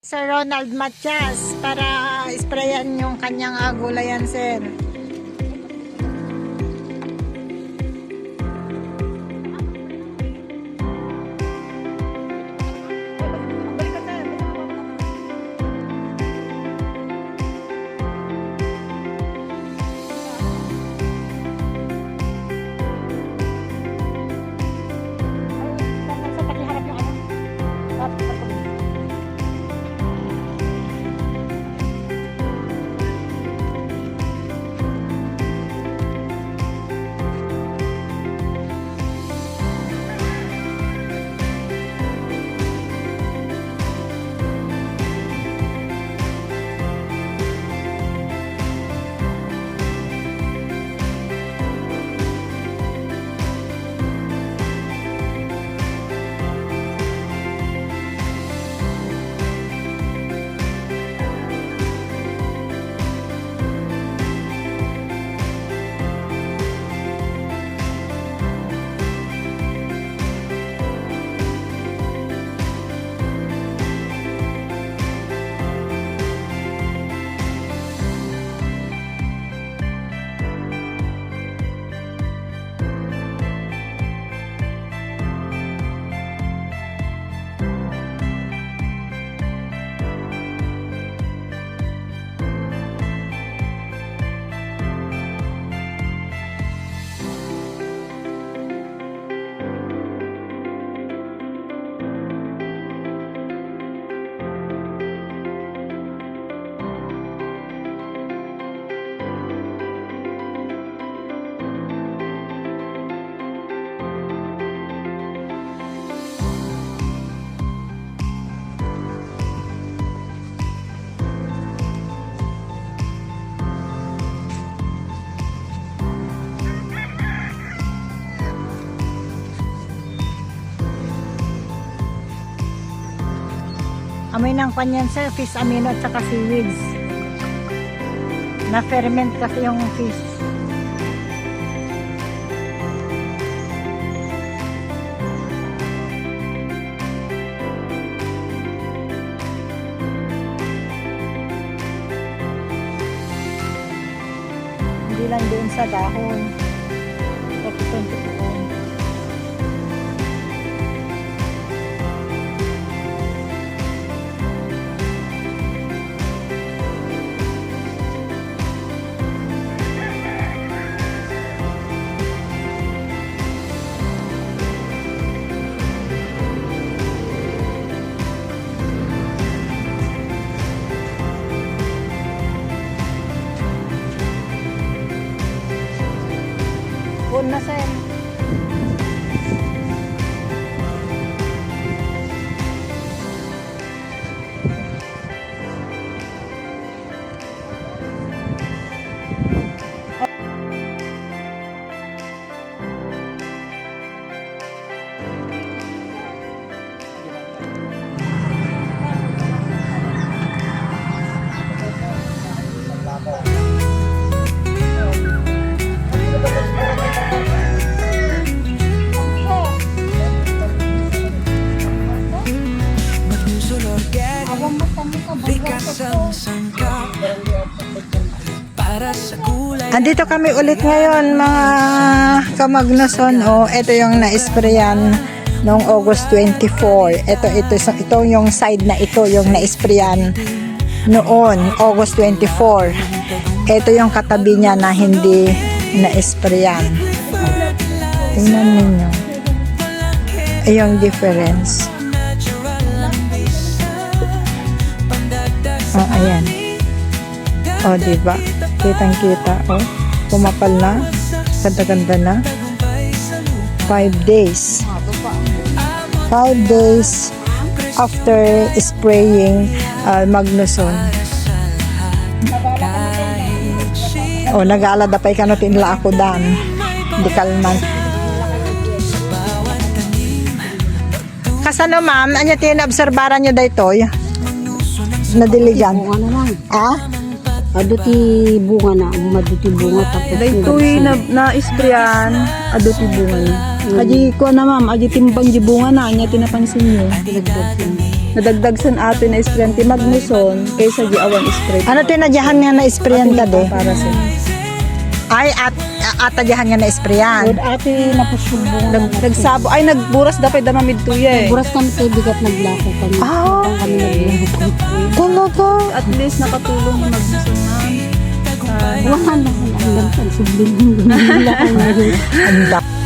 Sir Ronald Matias para sprayan yung kanyang agulayan, sir. Amoy ng kanyan, sir, fish amino at saka seaweeds. Na-ferment kasi yung fish. Hindi lang doon sa dahon. Pati doon Una, sir. Andito kami ulit ngayon mga kamagnoson. O, ito yung na-sprayan noong August 24. Ito, ito, ito yung side na ito yung na-sprayan noon, August 24. Ito yung katabi niya na hindi na-sprayan. Tingnan ninyo. Yung difference. Oh, ayan. Oh, di ba? Kitang-kita, oh. Pumapal na. Ganda-ganda na. Five days. Five days after spraying uh, Magnuson. Oh, nag-aalada pa ikano tinla ako dan. Di kalman. Kasano ma'am, anya tinobserbaran nyo daytoy? Nadiligan. Ah? Ado ti bunga na, umado ti bunga tapos Daytoy na na-sprayan, ado ti bunga na. Aji ko na ma'am, aji timbang di bunga na, anya tinapansin niyo. Nadagdag san ato na isprayan ti Magnuson kaysa di awan spray. Ano tinadyahan nga na sprayan ka do? Para sa Ay, at atadyahan nga na sprayan. Good ate napusumbong. Nag, nagsabo, ay nagburas dapat damamid tuya eh. Buras kami kay bigat naglako kami. Ah. Ang kami naglako. Talaga? At least nakatulong yung Magnuson na. Wala na ang ka na rin. Ang da-